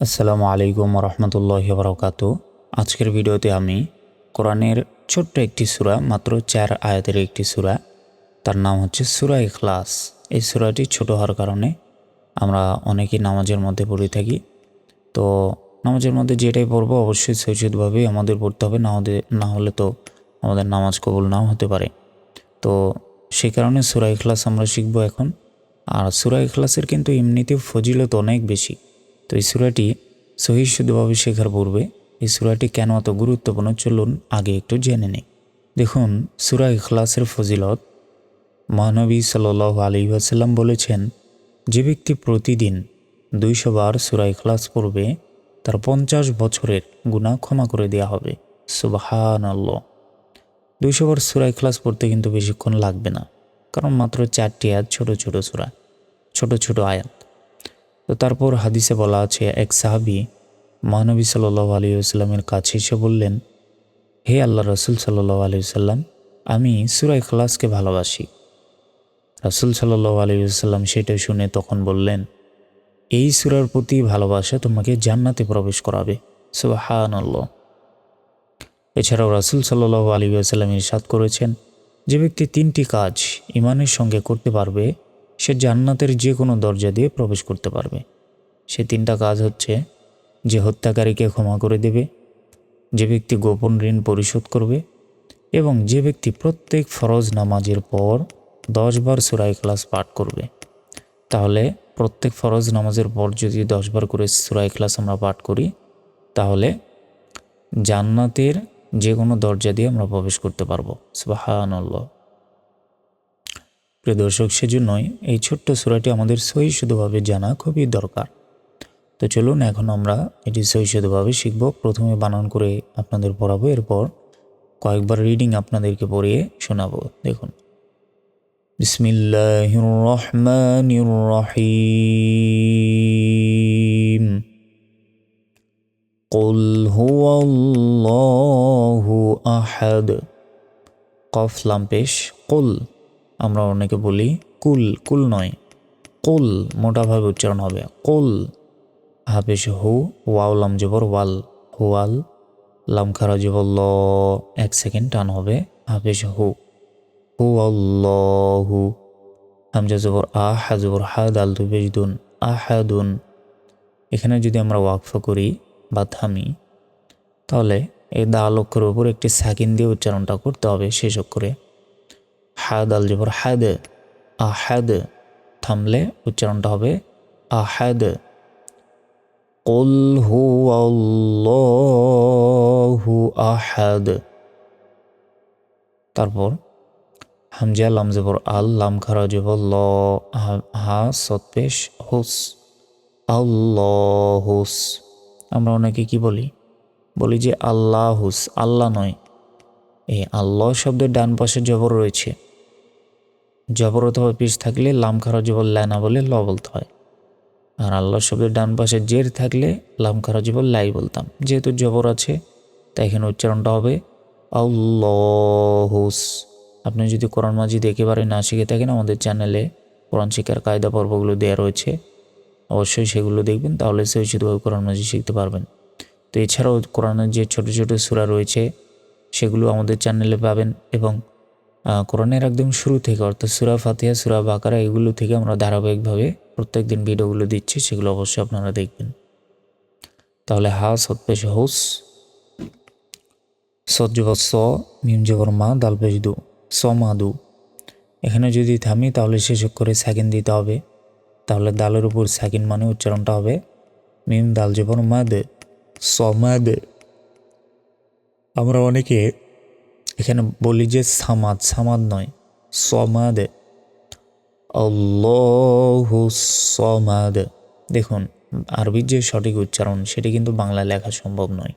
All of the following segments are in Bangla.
আসসালামু আলাইকুম রহমতুল্লাহ বরকাত আজকের ভিডিওতে আমি কোরআনের ছোট্ট একটি সূরা, মাত্র চার আয়াতের একটি সূরা, তার নাম হচ্ছে সূরা ইখলাস। এই সূরাটি ছোট হওয়ার কারণে আমরা অনেকেই নামাজের মধ্যে পড়ে থাকি। তো নামাজের মধ্যে যেটাই পড়ব, অবশ্যই সৈচিতভাবেই আমাদের পড়তে হবে, না হলে না হলে তো আমাদের নামাজ কবুল নাও হতে পারে। তো সেই কারণে সূরা ইখলাস আমরা শিখব এখন। আর সূরা ইখলাসের কিন্তু এমনিতেও ফজিলত অনেক বেশি। তো এই সুরাটি সহি শুদ্ধভাবে শেখার পূর্বে এই সুরাটি কেন এত গুরুত্বপূর্ণ চলুন আগে একটু জেনে নেই। দেখুন, সুরা ইখলাসের ফজিলত, মহানবী সাল আলী আসাল্লাম বলেছেন, যে ব্যক্তি প্রতিদিন দুইশো বার সুরা ইখলাস পড়বে, তার পঞ্চাশ বছরের গুণা ক্ষমা করে দেওয়া হবে। সুবাহান দুইশো বার সুরা ইখলাস পড়তে কিন্তু বেশিক্ষণ লাগবে না, কারণ মাত্র চারটি আয়াত ছোট ছোট সুরা, ছোট ছোট আয়াত। তো তারপর হাদিসে বলা আছে, এক সাহাবি মহানবী সাল্লাহ আলী আসসালামের কাছে এসে বললেন, হে আল্লাহ রসুল সাল্লাহ আলী সাল্লাম আমি সুরাই খলাসকে ভালোবাসি। রসুল সাল্লাহ আলী সাল্লাম সেটা শুনে তখন বললেন, এই সুরার প্রতি ভালোবাসা তোমাকে জান্নাতে প্রবেশ করাবে। সুবাহান এছাড়াও রাসুল সাল্লাহ আলী আসাল্লাম ইরশাদ করেছেন, যে ব্যক্তি তিনটি কাজ ইমানের সঙ্গে করতে পারবে সে জান্নাতের যে কোনো দরজা দিয়ে প্রবেশ করতে পারবে। সে তিনটা কাজ হচ্ছে, যে হত্যাকারীকে ক্ষমা করে দেবে, যে ব্যক্তি গোপন ঋণ পরিশোধ করবে এবং যে ব্যক্তি প্রত্যেক ফরজ নামাজের পর দশবার সুরাই ক্লাস পাঠ করবে। তাহলে প্রত্যেক ফরজ নামাজের পর যদি দশবার করে সুরাই ক্লাস আমরা পাঠ করি, তাহলে জান্নাতের যে কোনো দরজা দিয়ে আমরা প্রবেশ করতে পারব। সুবাহান্লাহ প্রিয় দর্শক সেজন্যই এই ছোট্ট সুরাটি আমাদের সহি শুধুভাবে জানা খুবই দরকার তো চলুন এখন আমরা এটি সহি শুধুভাবে শিখব প্রথমে বানান করে আপনাদের পড়াবো এরপর কয়েকবার রিডিং আপনাদেরকে পড়িয়ে শোনাবো দেখুন বিসমিল্লাহ রহমান রহিম قل هو الله أحد قف لام পেশ قل আমরা অনেকে বলি কুল কুল নয়। কুল মোটাভাবে উচ্চারণ হবে। কুল হাফেশ হু, ওয়াও, লাম জবর, ওয়াল, হুয়াল, লাম খারা জবর, ল, এক সেকেন্ড টান হবে। হাফেশ হু হু হু হামজা জবর আহ হা জবর, হা, দাল দুবেশ দুন আহাদুন এখানে যদি আমরা ওয়াকফ করি বা থামি তাহলে এই দাল অক্ষরের উপর একটি সাকিন দিয়ে উচ্চারণটা করতে হবে শেষ অক্ষরে। হাদ আল জবর হাদ আহাদ থামলে উচ্চারণটা হবে আহাদ قل هو الله আহাদ তারপর হামজা লাম জবর আল লাম খারা জবর ল হা সৎপেশ হুস আল্লাহ হুস আমরা অনেকে কি বলি বলি যে আল্লাহ হুস আল্লাহ নয় এই আল্লাহ শব্দের ডান পাশে জবর রয়েছে জবর অথবা পিস থাকলে লাম খারা জবর ল্যানা বলে ল বলতে হয়। আর আল্লাহ শব্দের ডান পাশে জের থাকলে লাম খারা জবর লাই বলতাম। যেহেতু জবর আছে, তাই এখানে উচ্চারণটা হবে আল্লাহুস। আপনি যদি কোরআন মাজিদ একেবারে না শিখে থাকেন, আমাদের চ্যানেলে কোরআন শিক্ষার কায়দা পর্বগুলো দেওয়া রয়েছে, অবশ্যই সেগুলো দেখবেন, তাহলে সে শুধুভাবে কোরআন মাজিদ শিখতে পারবেন। তো এছাড়াও কোরআনের যে ছোট ছোট সুরা রয়েছে, সেগুলো আমাদের চ্যানেলে পাবেন এবং কোরআনের একদম শুরু থেকে, অর্থাৎ সুরা ফাতিহা, সুরা বাকারা, এগুলো থেকে আমরা ধারাবাহিকভাবে প্রত্যেক দিন ভিডিওগুলো দিচ্ছি, সেগুলো অবশ্যই আপনারা দেখবেন। তাহলে হা সৎপেশ হোস সজ্জবর স, মিম জবর মা দালপেশ দু, স মা দু। এখানে যদি থামি, তাহলে শেষ করে সাকিন দিতে হবে। তাহলে দালের উপর সাকিন মানে উচ্চারণটা হবে, মিম, দাল জবর মা দে, স মা দে। আমরা অনেকে এখানে বলি যে সামাদ সামাদ নয়, সমাদ। সমাদ। দেখুন, আরবির যে সঠিক উচ্চারণ, সেটি কিন্তু বাংলা লেখা সম্ভব নয়।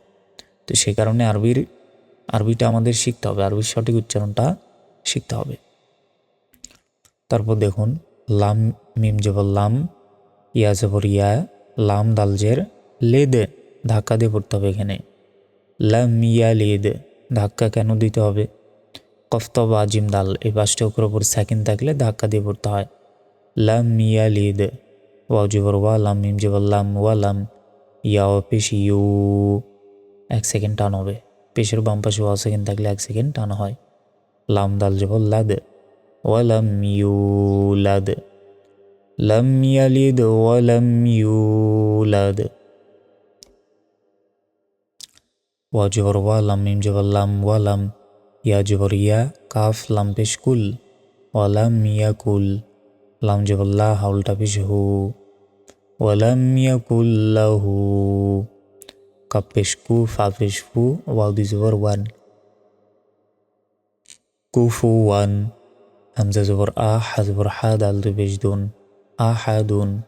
তো সে কারণে আরবির, আরবিটা আমাদের শিখতে হবে, আরবির সঠিক উচ্চারণটা শিখতে হবে। তারপর দেখুন, লাম, মিম জবর লাম ইয়া জবর ইয়া, লাম দালজের লেদে, ধাক্কা দিয়ে পড়তে হবে এখানে। লাম, ইয়া, লেদে। ধাক্কা কেন দিতে হবে? কফত বা জিম দাল, এই পাঁচটি অক্ষর ওপর সেকেন্ড থাকলে ধাক্কা দিয়ে পড়তে হয়। লাম মিয়া লিদ ওয়াও জবর, ওয়া লাম মিম জবর, লাম ওয়া লাম ইয়া পেশ ইউ এক সেকেন্ড টান হবে। পেশের বাম পাশে ওয়া সেকেন্ড থাকলে এক সেকেন্ড টান হয়। লাম দাল যাব লাদ। ওয়ালাম ইউলাদ লাম ইয়ালিদ ওয়ালাম ইউলাদ ওয়া জবর ওয়া লাম মিম জবর লাম ওয়ালাম ইয়া জবর ইয়া কাফ লাম পেশ কুল ওয়ালাম ইয়াকুল লাম জবর লা হাউলটা পেশ হু ওয়ালাম ইয়াকুল লাহু কাপ পেশ কু, ফা পেশ ফু দুই জবর ওয়ান। কুফু ওয়ান, হামজা জবর আ, হা জবর হা, দাল দু পেশ দুন, আ, হা দুন।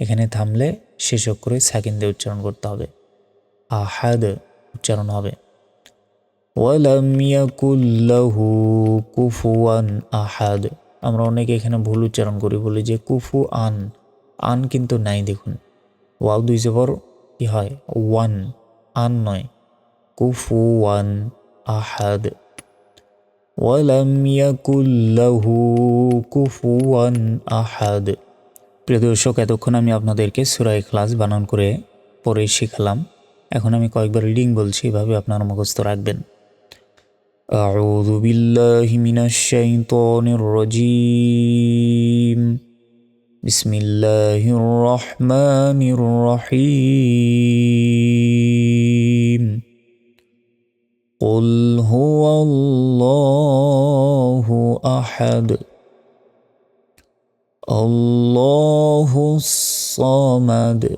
এখানে থামলে শেষ করে সাকিন দিয়ে উচ্চারণ করতে হবে। আহাদ উচ্চারণ হবে। আহাদ। আমরা অনেকে এখানে ভুল উচ্চারণ করি, বলি যে কুফু আন আন কিন্তু নাই, দেখুন। ওয়াও দুই জবর কি হয়? ওয়ান। আন নয়। কুফু ওয়ান আহাদ। ওয়ালাম ইয়াকুল্লাহু কুফুয়ান আহাদ। প্রিয় দর্শক, এতক্ষণ আমি আপনাদেরকে সুরাই ক্লাস বানান করে পরে শিখালাম। এখন আমি কয়েকবার রিডিং বলছি এভাবে আপনার মুখস্থ রাখবেন أعوذ بالله من الشيطان الرجيم بسم الله الرحمن الرحيم قل هو الله أحد الله الصمد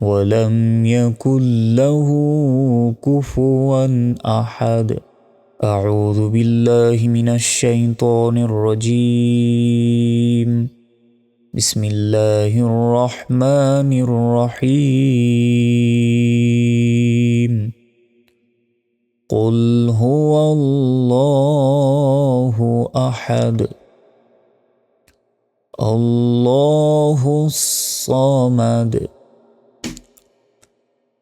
ولم يكن له كفوا أحد. أعوذ بالله من الشيطان الرجيم. بسم الله الرحمن الرحيم. قل هو الله أحد. الله الصمد.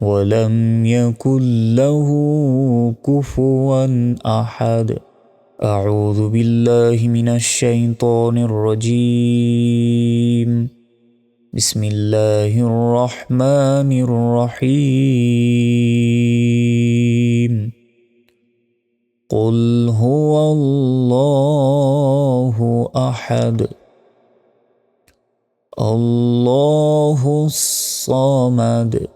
ولم يكن له كفوا أحد. أعوذ بالله من الشيطان الرجيم. بسم الله الرحمن الرحيم. قل هو الله أحد. الله الصمد.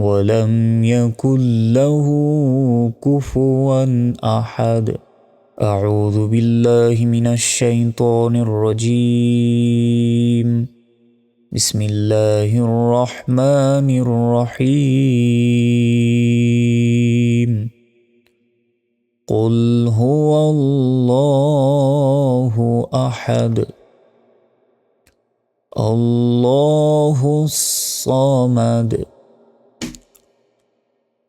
ولم يكن له كفوا أحد. أعوذ بالله من الشيطان الرجيم. بسم الله الرحمن الرحيم. قل هو الله أحد. الله الصمد.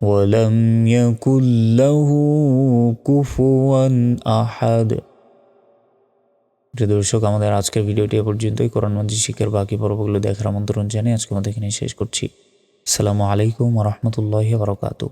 ولم يكن له كفوا أحد প্রিয় দর্শক আমাদের আজকের ভিডিওটি এ পর্যন্তই কোরআন মঞ্জিদ শিখের বাকি পর্বগুলো দেখার আমন্ত্রণ জানিয়ে আজকে আমাদের এখানে শেষ করছি আসসালামু আলাইকুম রহমতুল্লাহ বারকাতু